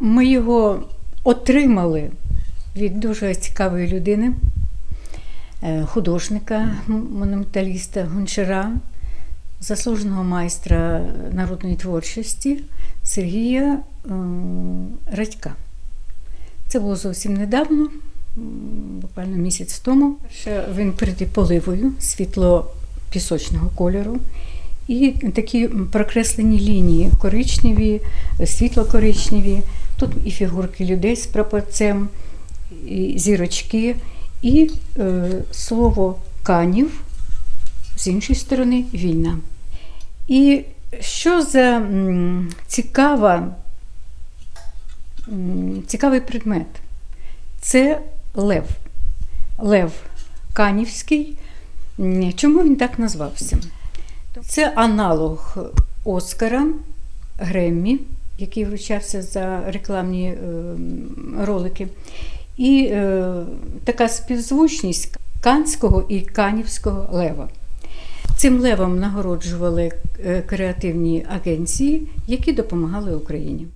Ми його отримали від дуже цікавої людини, е, художника, монументаліста, гончара, заслуженого майстра народної творчості Сергія е, Радька. Це було зовсім недавно, буквально місяць тому. Він перед поливою світло пісочного кольору. І такі прокреслені лінії коричневі, світло-коричневі. Тут і фігурки людей з прапорцем, і зірочки, і е, слово канів, з іншої сторони, війна. І що за цікава, цікавий предмет? Це лев. Лев Канівський. Чому він так назвався? Це аналог Оскара Греммі, який вручався за рекламні е, ролики. І е, така співзвучність Канського і Канівського лева. Цим левом нагороджували е, креативні агенції, які допомагали Україні.